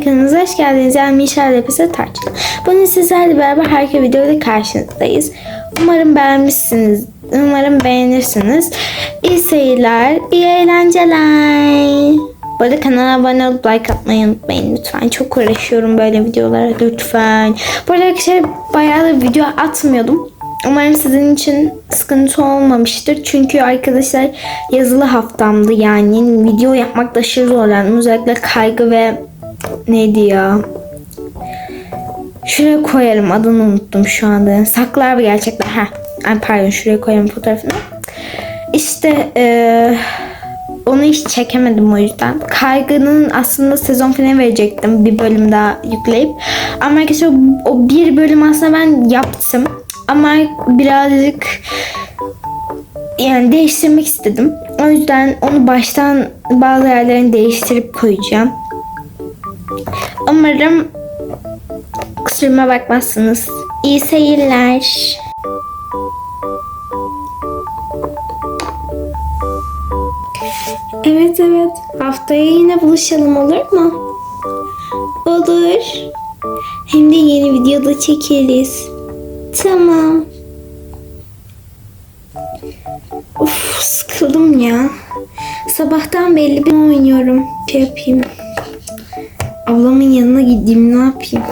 kanalımıza hoş geldiniz. Yani Mişel Lepese Tarçın. Bugün sizlerle beraber harika videoda karşınızdayız. Umarım beğenmişsiniz. Umarım beğenirsiniz. İyi seyirler, iyi eğlenceler. Bu arada kanala abone olup like atmayı unutmayın lütfen. Çok uğraşıyorum böyle videolara lütfen. Bu arada arkadaşlar bayağı da video atmıyordum. Umarım sizin için sıkıntı olmamıştır. Çünkü arkadaşlar yazılı haftamdı yani. Video yapmakta aşırı zorlandım. Özellikle kaygı ve neydi ya? Şuraya koyarım adını unuttum şu anda. Saklar bir gerçekten. Heh. Ay pardon şuraya koyarım fotoğrafını. İşte eee, onu hiç çekemedim o yüzden. Kaygının aslında sezon finali verecektim bir bölüm daha yükleyip. Ama arkadaşlar o bir bölüm aslında ben yaptım. Ama birazcık yani değiştirmek istedim. O yüzden onu baştan bazı yerlerini değiştirip koyacağım. Umarım kusuruma bakmazsınız. İyi seyirler. Evet evet. Haftaya yine buluşalım olur mu? Olur. Hem de yeni videoda çekeriz. Tamam. Of sıkıldım ya. Sabahtan belli bir oynuyorum. Şey yapayım. Ablamın yanına gideyim ne yapayım.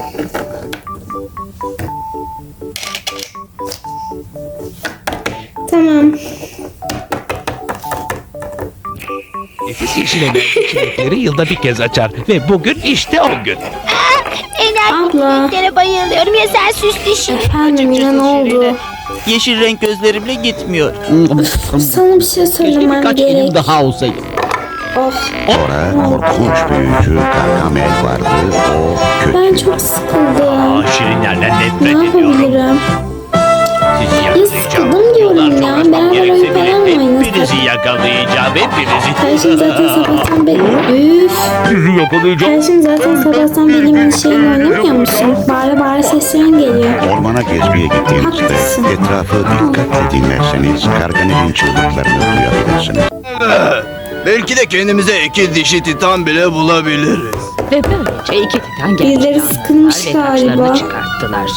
Tamam. Nefis yeşil enerji çilekleri yılda bir kez açar ve bugün işte o gün. Enerji Abla. çileklere bayılıyorum ya sen süslü şirin. Efendim yine ne oldu? Yeşil renk gözlerimle gitmiyor. Sana bir şey söylemem Birkaç gerek. film daha olsaydı. Of. Orada korkunç büyücü Gargamel vardı. O kötü. Ben çok sıkıldım. Aa, şirinlerden Ne nefret ediyorum. yapabilirim? Sizi Ya sıkıldım diyorum ya. Beraber oyun gerekse falan bile mı oynasak? Hepinizi yakalayacağım hepinizi. Karşım zaten sabahtan beri... Üf. Sizi yakalayacağım. Karşım zaten sabahtan beri bir şeyin oynamıyor musun? Bağıra bağıra seslerin geliyor. Ormana gezmeye gittiğinizde etrafı dikkatle dinlerseniz Gargamel'in çığlıklarını duyabilirsiniz. Belki de kendimize iki dişi titan bile bulabiliriz. Ve böylece iki titan Birileri gerçek sıkılmış ve galiba. çıkarttılar.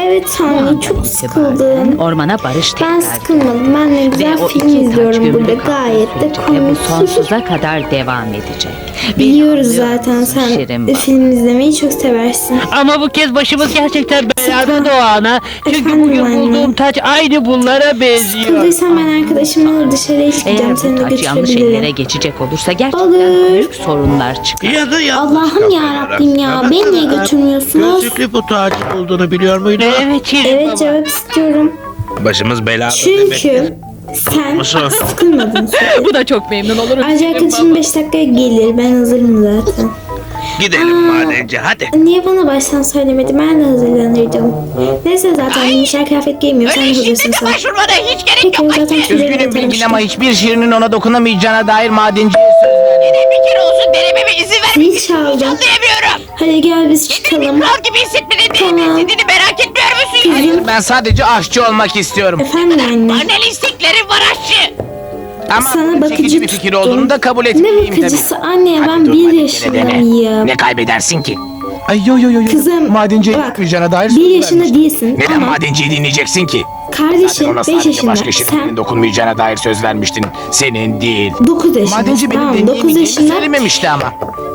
Evet anne çok sıkıldım. Ormana barış Ben tekrar sıkılmadım. Ben Ve güzel o film izliyorum burada. Gayet de komik. Bu sonsuza kadar devam edecek. Biliyoruz zaten sen Şirin baba. film izlemeyi çok seversin. Ama bu kez başımız gerçekten belada Doğan'a. Çünkü Efendim bugün anne. bulduğum taç aynı bunlara benziyor. Sıkıldıysan ben arkadaşımla dışarıya Eğer çıkacağım. Seni de bu taç yanlış ellere götürebilirim. geçecek olursa gerçekten Olur. büyük sorunlar çıkar. Ya da Allah'ım ya Rabbim ya. Beni niye götürmüyorsunuz? Gözlüklü bu tacın olduğunu biliyor muydun? Evet Şirin Evet baba. cevap istiyorum. Başımız belada Çünkü sen Musun? sıkılmadın. Bu da çok memnun olurum. Ayrıca arkadaşım 5 dakikaya gelir. Ben hazırım zaten. Gidelim madenci hadi. Niye bana baştan söylemedi? Ben de hazırlanırdım. Neyse zaten yumuşak kıyafet giymiyor. Sen de hazırsın sen. Başvurmana hiç gerek Peki zaten tüyleri Üzgünüm bilgin ama hiçbir şirinin ona dokunamayacağına dair madenciye söz verdim. Bir kere olsun denememe izin ver. Zil çaldı. Diyemiyorum. Hadi gel biz Kendini çıkalım. bir kral gibi hissetmeni değil Tamam. istediğini merak etmiyor musun? Kızım. Ben sadece aşçı olmak istiyorum. Efendim anne. Bana ne isteklerin var aşçı? Ama Sana bakıcı bir fikir tuttum. olduğunu da kabul Ne etmeliyim bakıcısı tabii. anne Hadi ben dur, bir yaşındayım. Ne kaybedersin ki? Ay yo yo yo yo. Kızım Madenciye bak gitmeyeceğine dair söz bir yaşında değilsin Neden ama madenciyi dinleyeceksin ki? Zaten ona 5 sadece yaşında. başka Sen dokunmayacağına dair söz vermiştin. Senin değil. 9 yaşındasın. Madenci benim Tamam 9 deneyemeyeceğimi yaşında söylememişti ama.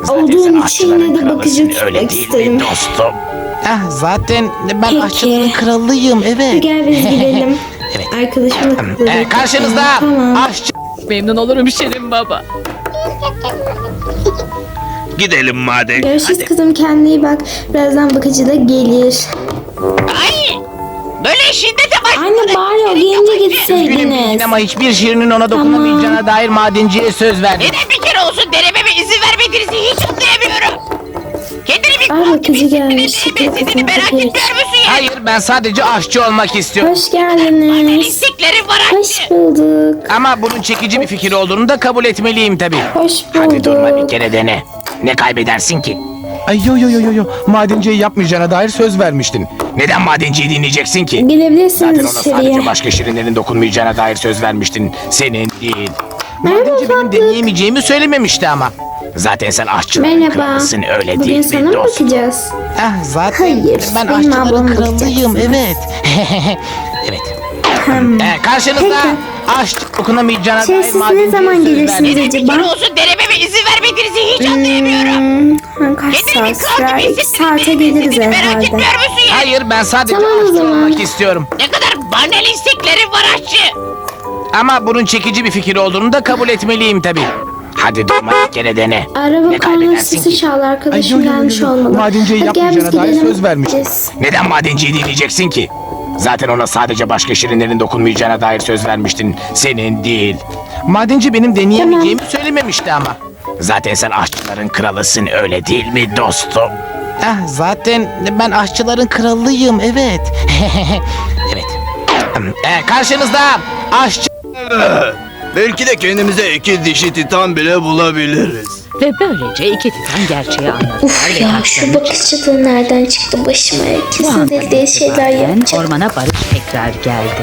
olduğun sen için yine de bakıcı öyle tutmak değil mi isterim. dostum? Ah, zaten ben Peki. kralıyım evet. gel biz gidelim. Evet. Arkadaşımla kutladık. Ee, karşınızda Tamam. aşçı. Memnun olurum Şirin baba. Gidelim madenci. Görüşürüz kızım kendine iyi bak. Birazdan bakıcı da gelir. Ay! Böyle şiddete başvurmana Anne bari o gelince gitseydiniz. ama hiçbir şirinin ona dokunamayacağına dair madenciye söz verdim. Neden bir kere olsun denememe izin vermediğinizi hiç. Gibi hissetmeni gelmiş. İstediğini merak etmiyor musun ya? Hayır ben sadece aşçı olmak istiyorum. Hoş geldiniz. isteklerin var Hoş bulduk. Ama bunun çekici bir fikir olduğunu da kabul etmeliyim tabii. Hoş Hadi durma bir bulduk. kere dene. Ne kaybedersin ki? Ay yo yo yo yo yo. Madenciye yapmayacağına dair söz vermiştin. Neden madenciyi dinleyeceksin ki? Zaten Gelebilirsiniz ona sadece içeriye. başka şirinlerin dokunmayacağına dair söz vermiştin. Senin değil. Madenci benim ufaklık. deneyemeyeceğimi söylememişti ama. Zaten sen aşçıların Merhaba. kralısın öyle Bugün değil sana mi mı dostum? bakacağız? Ah, zaten Hayır, ben benim aşçıların ablama kralıyım evet. Evet. Hmm. Ee, karşınızda Peki. aşçı dokunamayacağına Şey, dair siz ne zaman gelirsiniz? acaba? kere olsun denememe izin vermediğinizi hiç anlayamıyorum. Hmm, kaç Kendini bir saat kral sürer? İki saate geliriz merak herhalde. etmiyor musun ya? Hayır ben sadece Tamam o aşçı zaman. olmak istiyorum. Ne kadar banal isteklerim var aşçı. Ama bunun çekici bir fikir olduğunu da kabul etmeliyim tabii. Hadi durma kere dene. Araba Ne kornası kaybedersin sesi ki? çaldı arkadaşım gelmiş olmalı. Madenciyi Hadi gel biz yapmayacağına dair gidelim. söz vermiş. Biz- Neden madenciyi dinleyeceksin ki? Zaten ona sadece başka şirinlerin dokunmayacağına dair söz vermiştin. Senin değil. Madenci benim deneyemeyeceğimi söylememişti ama. Zaten sen aşçıların kralısın öyle değil mi dostum? Ah, zaten ben aşçıların kralıyım evet. evet. Ee, karşınızda aşçı Belki de kendimize iki dişi titan bile bulabiliriz. Ve böylece iki titan gerçeği anladılar Uf ya şu bakışçılığı nereden çıktı başıma? Kesin deli şeyler yapacak. Ormana barış tekrar geldi.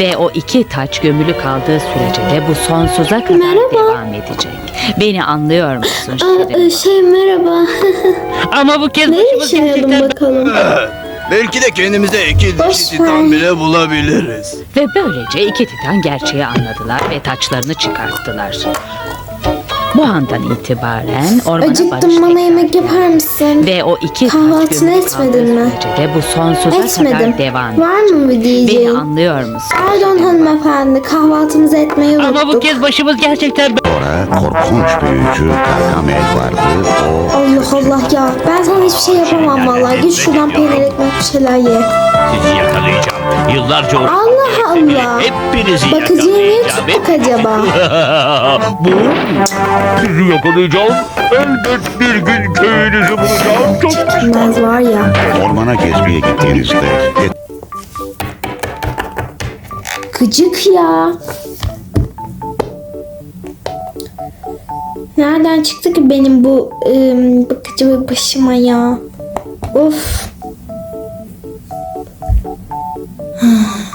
Ve o iki taç gömülü kaldığı sürece de bu sonsuza kadar Merhaba. devam edecek. Beni anlıyor musun Şirin? e, şey merhaba. Ama bu kez ne yaşayalım bakalım. Belki de kendimize iki dişi titan bile bulabiliriz. Ve böylece iki titan gerçeği anladılar ve taçlarını çıkarttılar. Bu andan itibaren ormana barış Acıktım bana tekrar yemek geldi. yapar mısın? Ve o iki Kahvaltını etmedin mi? sürece bu sonsuza Etmedim. kadar devam Var mı bir Beni diyeceğin? anlıyor musun? Pardon hanımefendi kahvaltımızı etmeyi unuttuk. Ama bu kez başımız gerçekten Sonra korkunç büyücü Gargamel vardı. O Allah Allah ya ben sana hiçbir şey yapamam vallahi. Git şuradan peynir ekmek bir şeyler ye. Sizi yakalayacağım. Yıllarca Allah Allah. Hepinizi Bakıcıyı niye tuttuk acaba? Bu sizi yakalayacağım. Elbet bir gün köyünüzü bulacağım. Çok Bilmez var ya. ormana gezmeye gittiğinizde Gıcık ya. Nereden çıktı ki benim bu ım, bakıcı başıma ya? Of.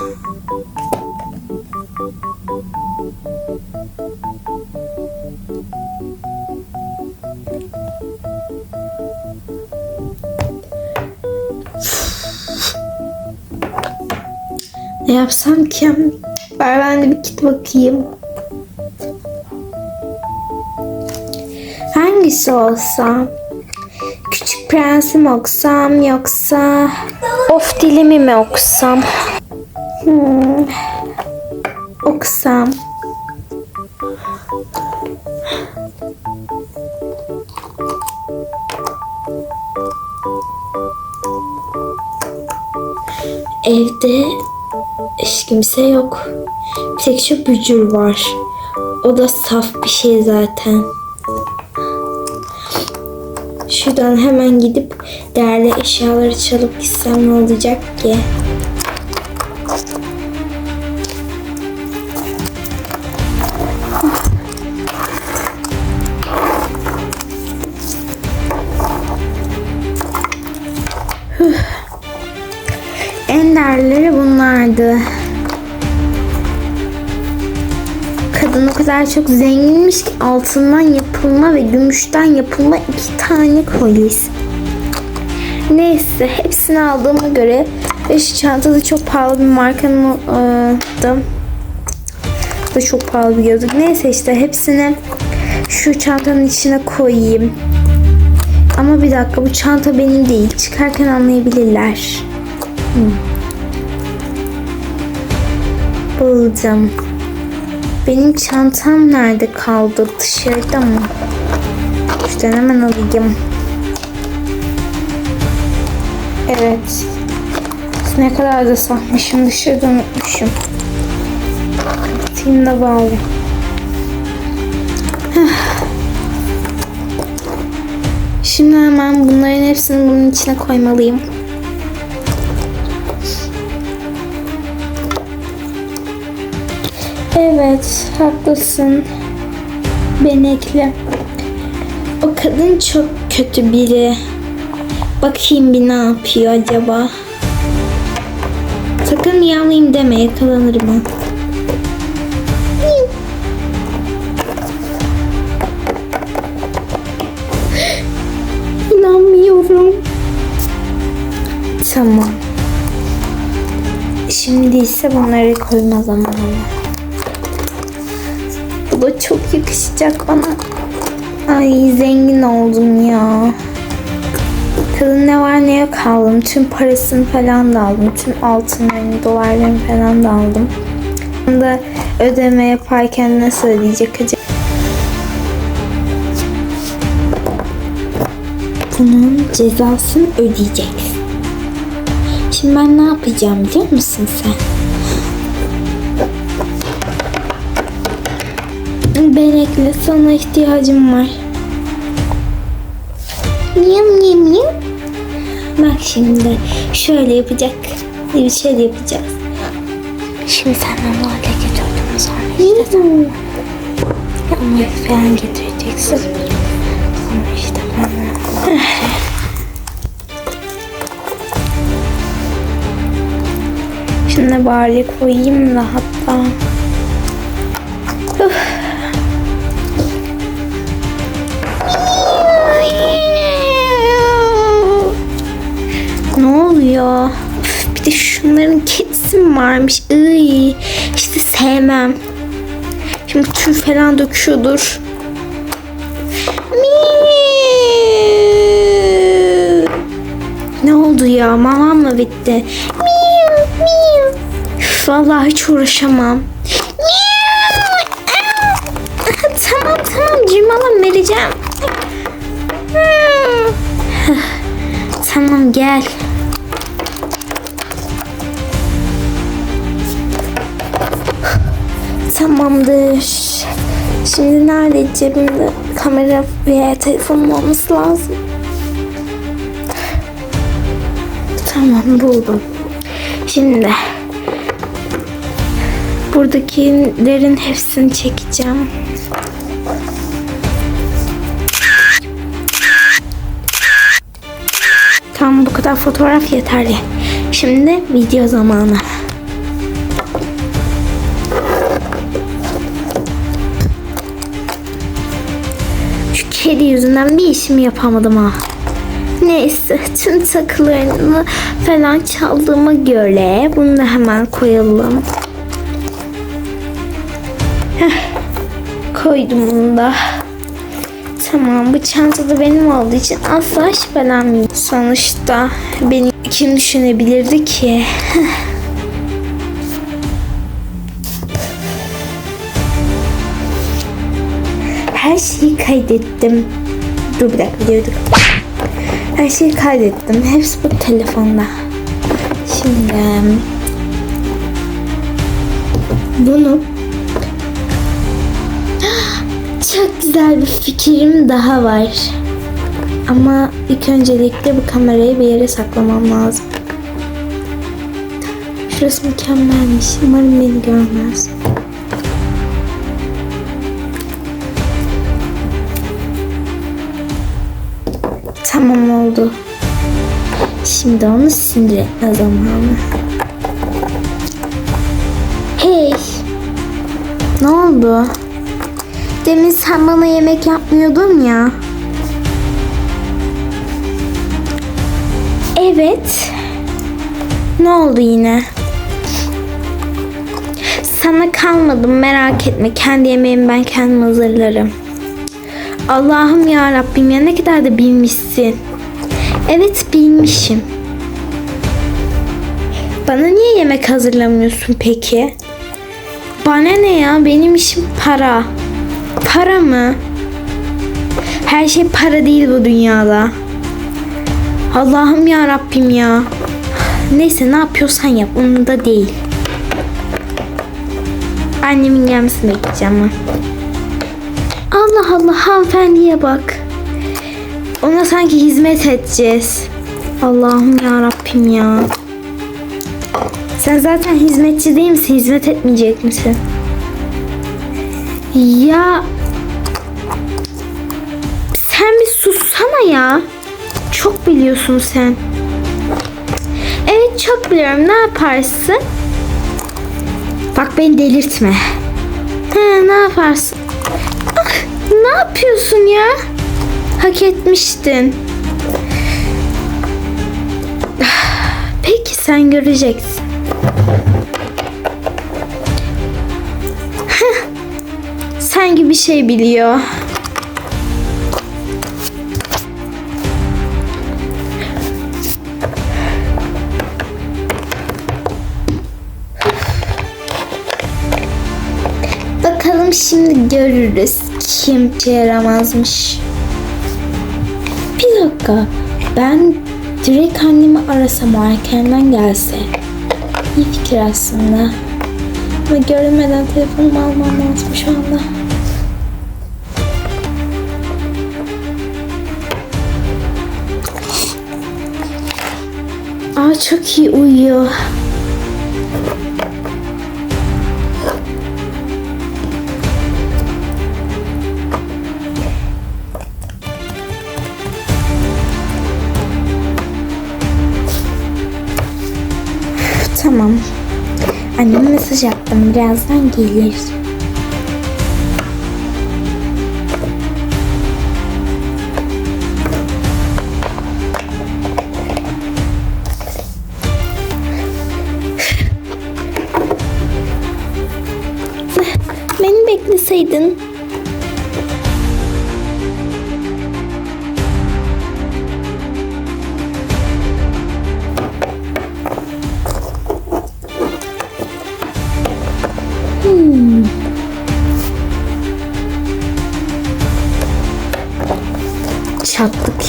Ne yapsam ki? Ben de bir git bakayım. Hangisi olsa? Küçük prensim okusam yoksa of dilimi mi okusam? Hmm. Okusam. Evde hiç kimse yok. Bir tek şu bücür var. O da saf bir şey zaten. Şuradan hemen gidip değerli eşyaları çalıp gitsem ne olacak ki? Kadar çok zenginmiş ki altından yapılma ve gümüşten yapılma iki tane kolyesi. Neyse hepsini aldığıma göre ve şu çanta da çok pahalı bir markanın aldım. Bu da çok pahalı bir gözlük. Neyse işte hepsini şu çantanın içine koyayım. Ama bir dakika bu çanta benim değil. Çıkarken anlayabilirler. Hmm. Buldum. Benim çantam nerede kaldı? Dışarıda mı? Şuradan hemen alayım. Evet. Ne kadar da sakmışım. Dışarıda unutmuşum. Kapatayım da bari. Şimdi hemen bunların hepsini bunun içine koymalıyım. Evet, haklısın. Benekli. O kadın çok kötü biri. Bakayım bir ne yapıyor acaba. Sakın miyavlayayım deme yakalanırım ha. İnanmıyorum. Tamam. Şimdi ise bunları koyma zamanı. Bu da çok yakışacak bana. Ay zengin oldum ya. Kızın ne var ne yok aldım. Tüm parasını falan da aldım. Tüm altınlarını, dolarlarını falan da aldım. Da ödeme yaparken nasıl ödeyecek acaba? Bunun cezasını ödeyeceksin. Şimdi ben ne yapacağım biliyor musun sen? Benekli sana ihtiyacım var. Miyam miyam miyam. Bak şimdi şöyle yapacak. Bir şey yapacağız. Şimdi sen bana orada götürdün sonra işte sen Ama falan getireceksin. Sonra işte bana Şimdi bari koyayım da hatta. Oluyor? Üf, Bir de şunların kedisi mi varmış? Iy, işte sevmem. Şimdi tüy falan döküyordur. Ne oldu ya? Mamam mı bitti? Miau, miau. Üf, Vallahi hiç uğraşamam. Tamam tamam cırmalam vereceğim. Hmm. Tamam gel. Tamamdır. Şimdi nerede cebimde kamera veya telefonum olması lazım. Tamam buldum. Şimdi buradakilerin hepsini çekeceğim. Tamam bu kadar fotoğraf yeterli. Şimdi video zamanı. Kedi yüzünden bir işimi yapamadım ha. Neyse tüm takılarını falan çaldığıma göre bunu da hemen koyalım. Heh, koydum bunu da. Tamam bu çanta da benim olduğu için asla şüphelenmeyeyim. Sonuçta beni kim düşünebilirdi ki? Her şeyi kaydettim. Dur bir dakika dur. Her şeyi kaydettim. Hepsi bu telefonda. Şimdi bunu çok güzel bir fikrim daha var. Ama ilk öncelikle bu kamerayı bir yere saklamam lazım. Şurası mükemmelmiş. Umarım beni görmez. Tamam oldu. Şimdi onu sindir etme zamanı. Hey! Ne oldu? Demin sen bana yemek yapmıyordun ya. Evet. Ne oldu yine? Sana kalmadım merak etme. Kendi yemeğimi ben kendim hazırlarım. Allah'ım ya Rabbim ya ne kadar da bilmişsin. Evet bilmişim. Bana niye yemek hazırlamıyorsun peki? Bana ne ya? Benim işim para. Para mı? Her şey para değil bu dünyada. Allah'ım ya Rabbim ya. Neyse ne yapıyorsan yap. Umurumda değil. Annemin gelmesini bekleyeceğim ben. Allah Allah hanımefendiye bak. Ona sanki hizmet edeceğiz. Allah'ım ya Rabbim ya. Sen zaten hizmetçi değil misin? Hizmet etmeyecek misin? Ya sen bir sussana ya. Çok biliyorsun sen. Evet çok biliyorum. Ne yaparsın? Bak beni delirtme. He, ne yaparsın? Ah, ne yapıyorsun ya? Hak etmiştin. Ah. Sen göreceksin. Sanki bir şey biliyor. Bakalım şimdi görürüz kim yaramazmış. Dakika. Ben direkt annemi arasam o erkenden gelse. İyi fikir aslında. Ama görünmeden telefonumu almam lazım şu anda. Aa çok iyi uyuyor. Tamam. Anneme mesaj attım. Birazdan gelir. Beni bekleseydin.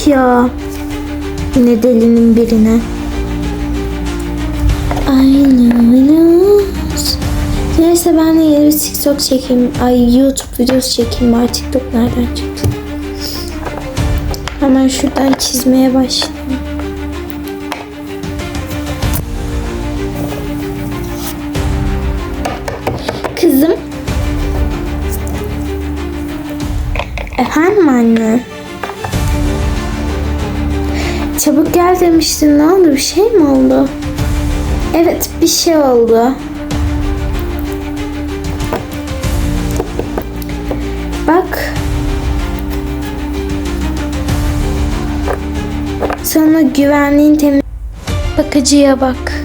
Çattık ya. Ne delinin birine. Aynen. Neyse ben de bir TikTok çekeyim. Ay YouTube videosu çekeyim. Ay TikTok nereden çıktı? Hemen şuradan çizmeye başlayayım. Kızım. Efendim anne. Çabuk gel demiştin. Ne oldu? Bir şey mi oldu? Evet, bir şey oldu. Bak. Sana güvenliğin temiz bakıcıya bak.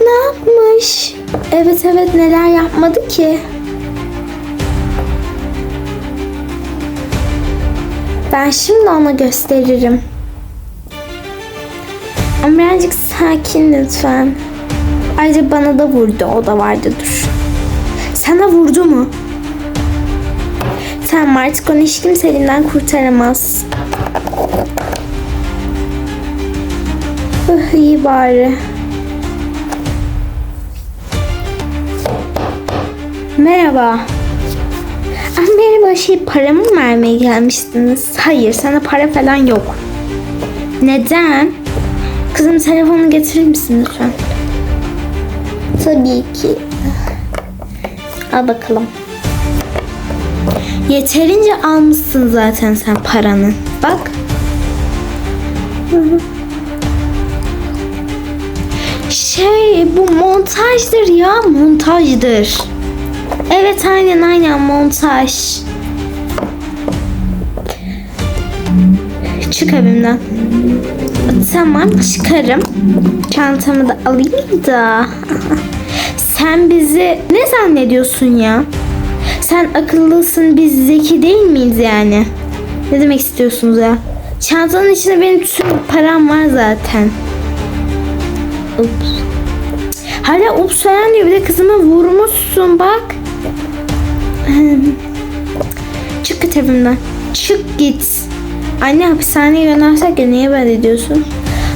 ne yapmış? Evet evet neler yapmadı ki? Ben şimdi ona gösteririm. Ama birazcık sakin lütfen. Ayrıca bana da vurdu. O da vardı dur. Sana vurdu mu? Sen artık onu hiç kimse elinden kurtaramaz. Uh, iyi bari. Merhaba. Ah, merhaba şey para mı vermeye gelmiştiniz? Hayır sana para falan yok. Neden? Kızım telefonu getirir misin lütfen? Tabii ki. Al bakalım. Yeterince almışsın zaten sen paranı. Bak. Şey bu montajdır ya montajdır. Evet aynen aynen montaj. Çık evimden. Tamam çıkarım. Çantamı da alayım da. Sen bizi ne zannediyorsun ya? Sen akıllısın biz zeki değil miyiz yani? Ne demek istiyorsunuz ya? Çantanın içinde benim tüm param var zaten. Ups. Hala ups falan diyor. Bir de kızıma vurmuşsun bak. Çık git evimden. Çık git. Anne hapishaneye göndersek ya niye böyle diyorsun?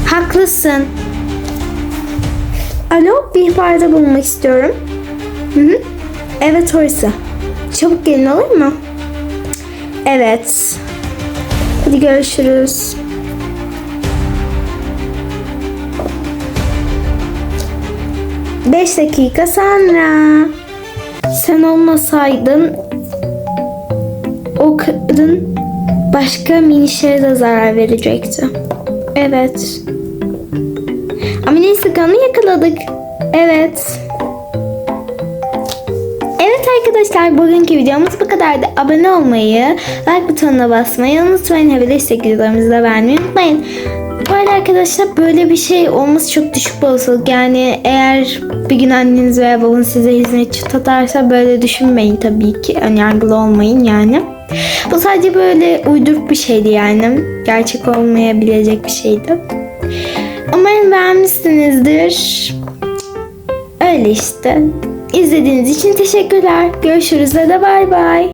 Haklısın. Alo bir ihbarda bulunmak istiyorum. Hı hı. Evet orası. Çabuk gelin olur mu? Evet. Hadi görüşürüz. Beş dakika sonra. Sen olmasaydın o kadın başka minişlere de zarar verecekti. Evet. Ama neyse kanı yakaladık. Evet. Evet arkadaşlar. bugünkü videomuz bu kadardı. Abone olmayı, like butonuna basmayı unutmayın. Ve destek videolarımızı da vermeyi unutmayın. Arada arkadaşlar böyle bir şey olması çok düşük bir olasılık. Yani eğer bir gün anneniz veya babanız size hizmetçi tutarsa böyle düşünmeyin tabii ki. Önyargılı olmayın yani. Bu sadece böyle uyduruk bir şeydi yani. Gerçek olmayabilecek bir şeydi. Umarım beğenmişsinizdir. Öyle işte. İzlediğiniz için teşekkürler. Görüşürüz ve de bay bay.